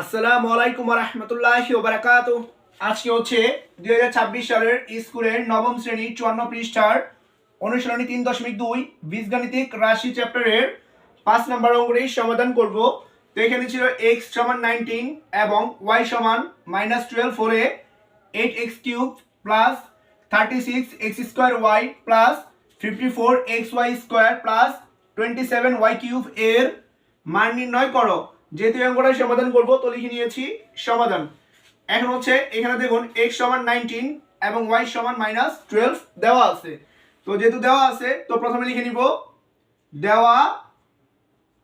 আসসালামু আলাইকুম রহমতুল্লাহি ওবরাকাত আজকে হচ্ছে দুই হাজার ছাব্বিশ সালের স্কুলের নবম শ্রেণি চুয়ান্ন পৃষ্ঠার অনুশীলনী তিন দশমিক দুই, বীজগাণিতিক রাশি চ্যাপ্টারের পাঁচ নম্বর অঙ্কটি সমাধান করব। তো এখানে ছিল এক্স সমান নাইনটিন এবং ওয়াই সমান মাইনাস টুয়েলভ ফোরে eight x cube plus thirty six x square y plus fifty four x y square plus twenty seven y cube এর মান নির্ণয় করো। যেহেতু অঙ্কটা সমাধান করব, তো লিখে নিয়েছি সমাধান। এখন হচ্ছে এখানে দেখুন এক্স সমান নাইনটিন এবং ওয়াই সমান মাইনাস টুয়েলভ দেওয়া আছে। তো যেহেতু দেওয়া আছে, তো প্রথমে লিখে নিব, দেওয়া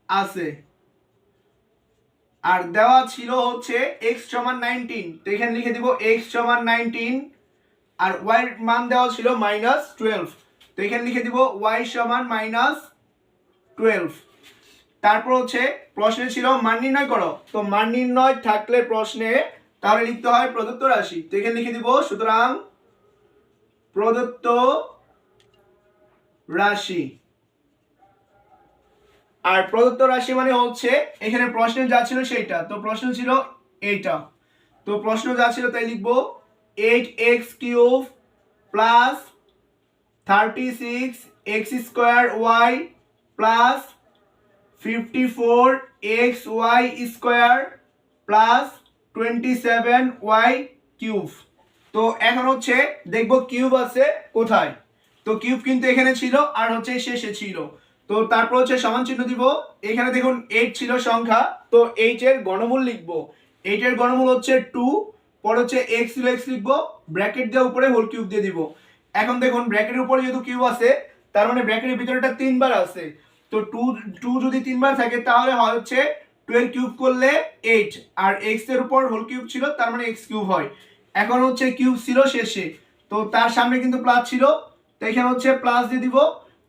আছে। আর দেওয়া ছিল হচ্ছে এক্স সমান নাইনটিন তো এখানে লিখে দিব এক্স সমান নাইনটিন আর ওয়াই মান দেওয়া ছিল মাইনাস টুয়েলভ তো এখানে লিখে দিব ওয়াই সমান মাইনাস টুয়েলভ তারপর হচ্ছে প্রশ্নে ছিল মান নির্ণয় করো। তো মান নির্ণয় থাকলে প্রশ্নে তাহলে লিখতে হয় প্রদত্ত রাশি। তো এখানে লিখে দিব, সুতরাং প্রদত্ত রাশি। আর প্রদত্ত রাশি মানে হচ্ছে এখানে প্রশ্নে যা ছিল সেইটা। তো প্রশ্ন ছিল এইটা। তো প্রশ্ন যা ছিল তাই লিখব, eight x cube plus thirty six x square y plus fifty four x y square plus twenty seven y cube তো এখন হচ্ছে দেখব কিউব আছে কোথায়? তো কিউব কিন্তু এখানে ছিল আর হচ্ছে শেষে ছিল। তো তারপর হচ্ছে সমান চিহ্ন দিব। এখানে দেখুন এইট ছিল সংখ্যা। তো এইট এর গণমূল লিখব। এইট এর গণমূল হচ্ছে টু পর হচ্ছে এক্স ছিল এক্স লিখব ব্র্যাকেট দিয়ে উপরে হোল কিউব দিয়ে দিব। এখন দেখুন ব্র্যাকেটের উপরে যেহেতু কিউব আছে, তার মানে ব্র্যাকেটের ভিতরেটা তিনবার আছে। তো টু টু যদি তিনবার থাকে, তাহলে হয় হচ্ছে টুয়েলভ কিউব করলে এইট আর এক্সের উপর হোল কিউব ছিল, তার মানে এক্স কিউব হয়। এখন হচ্ছে কিউব ছিল শেষে। তো তার সামনে কিন্তু প্লাস ছিল, তো এখানে হচ্ছে প্লাস দিয়ে দিব,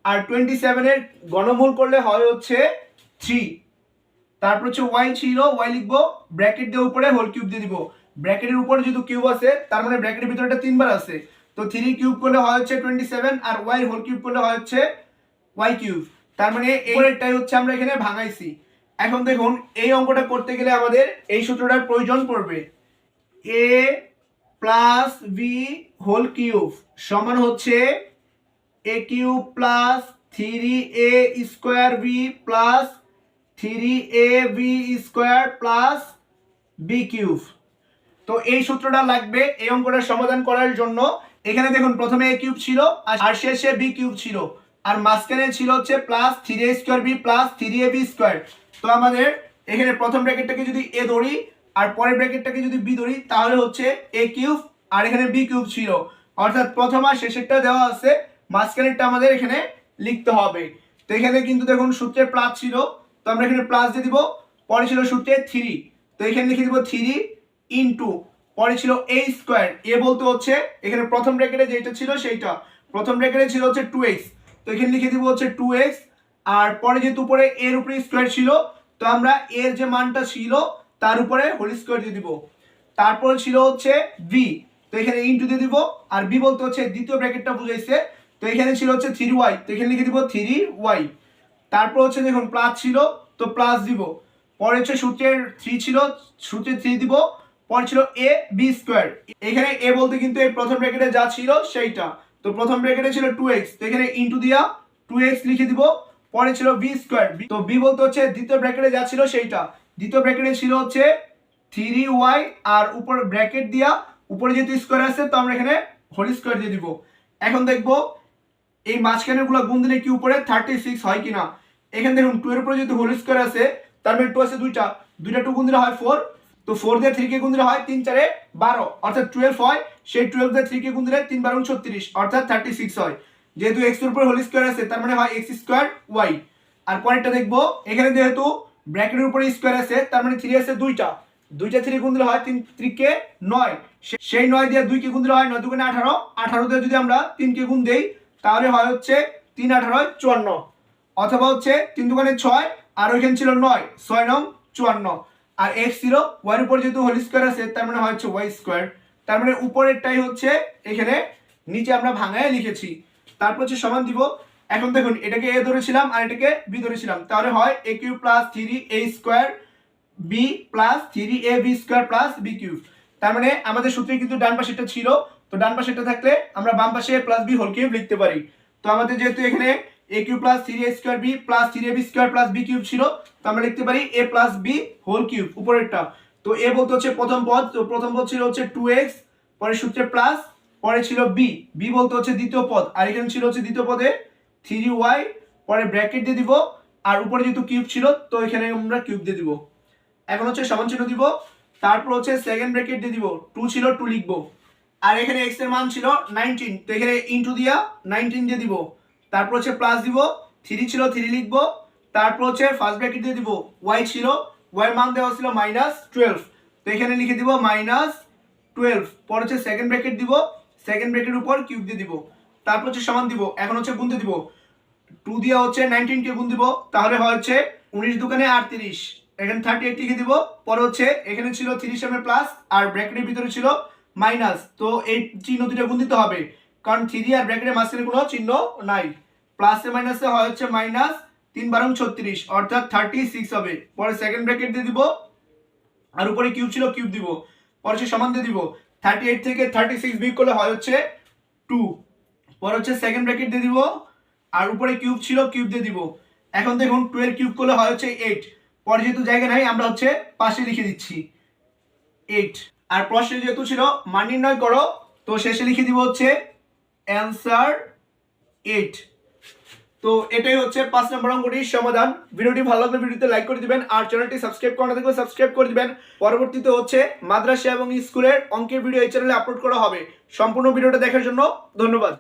আর টোয়েন্টি সেভেনের গণমূল করলে হয় হচ্ছে থ্রি তারপর হচ্ছে ওয়াই ছিল ওয়াই লিখব ব্র্যাকেট দিয়ে উপরে হোল কিউব দিয়ে দিব। ব্র্যাকেটের উপরে যেহেতু কিউব আছে, তার মানে ব্র্যাকেটের ভিতরে এটা তিনবার আছে। তো থ্রি কিউব করলে হয় হচ্ছে টোয়েন্টি সেভেন আর ওয়াই হোল কিউব করলে হয় হচ্ছে ওয়াই কিউব তার মানে এইটাই হচ্ছে আমরা এখানে ভাঙাইছি। এখন দেখুন, এই অঙ্কটা করতে গেলে আমাদের এই সূত্রটার প্রয়োজন পড়বে। A plus b whole cube সমান হচ্ছে a cube plus three a square b plus three a b square plus b cube তো এই সূত্রটা লাগবে এই অঙ্কটার সমাধান করার জন্য। এখানে দেখুন, প্রথমে এ কিউব ছিল আর শেষে বি কিউব ছিল। আর মাঝখানে ছিল হচ্ছে plus three a square b plus three a b square তো আমাদের এখানে প্রথম ব্র্যাকেটটাকে যদি এ ধরি, আর পরের ব্র্যাকেটটাকে যদি বি ধরি, তাহলে হচ্ছে এ কিউব আর এখানে বি কিউব ছিল। অর্থাৎ প্রথম আর শেষেরটা দেওয়া আছে, মাঝখানেরটা আমাদের এখানে লিখতে হবে। তো এখানে কিন্তু দেখুন সূত্রে প্লাস ছিল, তো আমরা এখানে প্লাস দিয়ে দিব, পরে ছিল সূত্রে থ্রি তো এখানে লিখে দিব থ্রি ইন্টু পরে ছিল এ স্কোয়ার এ বলতে হচ্ছে, এখানে প্রথম ব্র্যাকেটে যেটা ছিল সেইটা। প্রথম ব্র্যাকেটে ছিল হচ্ছে টু এক্স তো এখানে লিখে দিব হচ্ছে টু এক্স আর পরে যেহেতু উপরে এর উপরে স্কোয়ার ছিল, তো আমরা এর যে মানটা ছিল, তার উপরে হোল স্কোয়ার দিয়ে দিব। তারপর ছিল হচ্ছে বি তো এখানে ইন্টু দিয়ে দিব, আর বি বলতে হচ্ছে দ্বিতীয় ব্র্যাকেটটা বুঝাইছে, তো এখানে ছিল হচ্ছে থ্রি ওয়াই তো এখানে লিখে দিব থ্রি ওয়াই তারপর হচ্ছে দেখুন প্লাস ছিল, তো প্লাস দিব। পরে হচ্ছে সূত্রের থ্রি ছিল সূত্রে থ্রি দিব। পরে ছিল এ বি স্কোয়ার এখানে এ বলতে কিন্তু এই প্রথম ব্র্যাকেটে যা ছিল, সেইটা। তো প্রথম ব্র্যাকেটে ছিল টু এক্স তো এখানে ইন্টু দিয়া টু এক্স লিখে দিব, পরে ছিল বি স্কোয়ার তো বি বলতে হচ্ছে দ্বিতীয় ব্র্যাকেটে যা ছিল সেইটা। দ্বিতীয় ব্র্যাকেটে ছিল হচ্ছে থ্রি ওয়াই আর উপর ব্র্যাকেট দিয়া উপরে যেহেতু স্কোয়ার আছে, তো আমরা এখানে হোল স্কোয়ার দিয়ে দিব। এখন দেখব এই মাঝখানেরগুলো গুণ দিলে কি উপরে? থার্টি সিক্স হয় কিনা? এখানে দেখুন টু এর উপরে যেহেতু হোল স্কোয়ার আছে, তার মানে টু আছে দুইটা। দুইটা টু গুণ দিলে হয় ফোর তো ফোর দিয়ে থ্রি কে গুণ দিলে হয় তিন চারে বারো। অর্থাৎ টুয়েলভ হয়, সেই টুয়েলভ দিয়ে থ্রি কে গুণ দিলে তিন বারো ছত্রিশ, অর্থাৎ থার্টি সিক্স হয়। যেহেতু এক্সের উপরে হোল স্কোয়ার আছে, তার মানে হয় এক্স স্কোয়ার ওয়াই আর পরেরটা দেখব, এখানে যেহেতু ব্র্যাকেটের উপরে স্কোয়ার আছে, তার মানে থ্রি আছে দুইটা। দুইটা থ্রি গুণ দিলে হয় তিন ত্রিকে নয়। সেই নয় দিয়ে দুই কে গুণ দিলে হয় নয় দুগুণে আঠারো। আঠারো দিয়ে যদি আমরা তিনকে গুণ দেই, তাহলে হয় হচ্ছে তিন আঠারো চুয়ান্ন। অথবা হচ্ছে তিন দুগুণে ছয়, আর ওইখানে ছিল নয়, ছয় নং চুয়ান্ন। আর এক্স ছিল ওয়ার উপর যেহেতু হোল স্কোয়ার আছে, তার মানে হচ্ছে ওয়াই স্কোয়ার তার মানে উপরেরটাই হচ্ছে এখানে, নিচে আমরা ভাঙায় লিখেছি। তারপর হচ্ছে সমান দিব, এখন দেখুন, এটাকে এ ধরেছিলাম আর এটাকে বি ধরেছিলাম। তাহলে হয় a cube plus three a square b plus three a b square plus b cube তার মানে আমাদের সূত্রে কিন্তু ডান পাশেটা ছিল, তো ডান পাশেটা থাকলে আমরা বাম পাশে প্লাস বি হোল কিউব লিখতে পারি। তো আমাদের যেহেতু এখানে a cube plus three a square b plus three a b square plus b cube ছিল। তো আমরা লিখতে পারি a plus b whole cube উপরেরটা। তো এ বলতে হচ্ছে প্রথম পদ, তো প্রথম পদ ছিল হচ্ছে টু এক্স পরে সূত্রে প্লাস পরে ছিল বি বি বলতে হচ্ছে দ্বিতীয় পদ, আর এখানে ছিল হচ্ছে দ্বিতীয় পদে থ্রি ওয়াই পরে ব্র্যাকেট দিয়ে দিব, আর উপরে যেহেতু কিউব ছিল, তো এখানে আমরা কিউব দিয়ে দিব। এখন হচ্ছে সমান চিহ্ন দিব, তারপর হচ্ছে সেকেন্ড ব্র্যাকেট দিয়ে দিব টু ছিল টু লিখব। আর এখানে এক্সের মান ছিল নাইনটিন তো এখানে ইন্টু দিয়া নাইনটিন দিয়ে দিব। তারপর হচ্ছে প্লাস দিব থ্রি ছিল থ্রি লিখব, তারপর হচ্ছে ফার্স্ট ব্র্যাকেট দিয়ে দিব ওয়াই ছিল ওয়াই মান দেওয়া ছিল মাইনাস টুয়েলভ তো এখানে লিখে দিব মাইনাস টুয়েলভ পর হচ্ছে সেকেন্ড ব্র্যাকেট দিব সেকেন্ড ব্র্যাকেটের উপর কিউব দিয়ে দিব। তারপর হচ্ছে সমান দিব, এখন হচ্ছে গুনতে দিব। টু দিয়ে হচ্ছে নাইনটিন কে গুণ দিব, তাহলে হয় হচ্ছে উনিশ দোকানে আটত্রিশ। এখানে থার্টি এইট লিখে দিব, পরে হচ্ছে এখানে ছিল তিরিশ এম প্লাস আর ব্র্যাকেটের ভিতরে ছিল মাইনাস তো এই চিহ্ন দুটো গুণ দিতে হবে, কারণ থ্রি আর ব্র্যাকেটের মাঝখানে কোনো চিহ্ন নাই। প্লাসে মাইনাসে হয় হচ্ছে মাইনাস তিন বারং ছত্রিশ, অর্থাৎ থার্টি সিক্স হবে। পরে সেকেন্ড ব্র্যাকেট দিয়ে দিব, আর উপরে কিউব ছিল কিউব দিব। পরে হচ্ছে সমান দিয়ে দিব থার্টি এইট থেকে থার্টি সিক্স বিয়োগ করলে হয় হচ্ছে টু পরে হচ্ছে সেকেন্ড ব্র্যাকেট দিয়ে দিব, আর উপরে কিউব ছিল কিউব দিয়ে দিব। এখন দেখুন টুয়েলভ কিউব করলে হয় হচ্ছে এইট পরে যেহেতু জায়গা নাই, আমরা হচ্ছে পাশে লিখে দিচ্ছি এইট আর প্রশ্নে যেহেতু ছিল, মান নির্ণয় করো, তো শেষে লিখে দিব হচ্ছে অ্যান্সার এইট তো এটাই হচ্ছে পাঁচ নম্বর অঙ্কটির সমাধান। ভিডিওটি ভালো লাগলে ভিডিওতে লাইক করে দিবেন আর চ্যানেলটি সাবস্ক্রাইব করা থাকলে সাবস্ক্রাইব করে দিবেন। পরবর্তীতে হচ্ছে মাদ্রাসা এবং স্কুলের অঙ্কের ভিডিও এই চ্যানেলে আপলোড করা হবে। সম্পূর্ণ ভিডিওটা দেখার জন্য ধন্যবাদ।